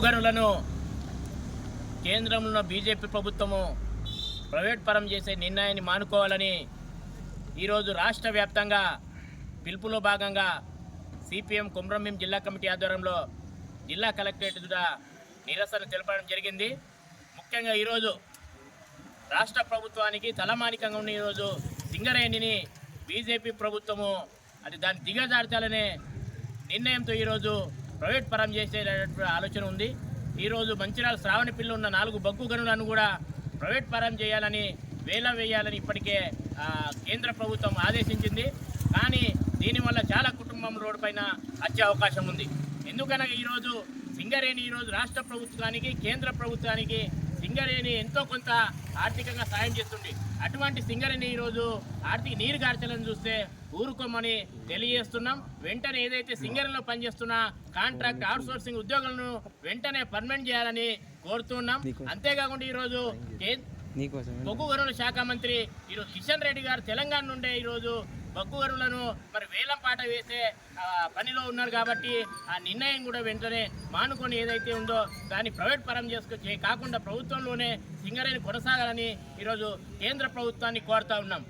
గనులను కేంద్రంలో బీజేపీ ప్రభుత్వము ప్రైవేట్ పరం చేసే నిర్ణయాన్ని మానుకోవాలని ఈరోజు రాష్ట్ర వ్యాప్తంగా పిలుపులో భాగంగా సిపిఎం కుమ్రంభీం జిల్లా కమిటీ ఆధ్వర్యంలో జిల్లా కలెక్టరేట్ నిరసన తెలపడం జరిగింది. ముఖ్యంగా ఈరోజు రాష్ట్ర ప్రభుత్వానికి తలమానికంగా ఉన్న ఈరోజు సింగరేణిని బీజేపీ ప్రభుత్వము అది దాన్ని దిగజార్చాలనే నిర్ణయంతో ఈరోజు ప్రైవేట్ పరం చేసేటటువంటి ఆలోచన ఉంది. ఈరోజు మంచిర్యాల శ్రావణ పిల్లలు ఉన్న నాలుగు బగ్గు గనులను కూడా ప్రైవేట్ పరం చేయాలని వేల వేయాలని ఇప్పటికే కేంద్ర ప్రభుత్వం ఆదేశించింది. కానీ దీనివల్ల చాలా కుటుంబం రోడ్డు పైన వచ్చే అవకాశం ఉంది. ఎందుకనగా ఈరోజు సింగరేణి ఈరోజు రాష్ట్ర ప్రభుత్వానికి కేంద్ర ప్రభుత్వానికి సింగరేణి ఎంతో కొంత ఆర్థికంగా సాయం చేస్తుంది. అటువంటి సింగరేణి ఈరోజు ఆర్థిక నీరు గార్చాలని చూస్తే ఊరుకోమని తెలియజేస్తున్నాం. వెంటనే ఏదైతే సింగరేణిలో పనిచేస్తున్న కాంట్రాక్ట్ అవుట్సోర్సింగ్ ఉద్యోగులను వెంటనే పర్మనెంట్ చేయాలని కోరుతున్నాం. అంతేకాకుండా ఈరోజు బొగ్గు గనుల శాఖ మంత్రి ఈరోజు కిషన్ రెడ్డి గారు తెలంగాణ నుండే ఈరోజు బొగ్గు మరి వేలం పాట వేసే పనిలో ఉన్నారు కాబట్టి ఆ నిర్ణయం కూడా వెంటనే మానుకొని ఏదైతే ఉందో దాన్ని ప్రైవేట్ పరం చేసుకొచ్చి కాకుండా ప్రభుత్వంలోనే సింగరేణి కొనసాగాలని ఈరోజు కేంద్ర ప్రభుత్వాన్ని కోరుతా ఉన్నాం.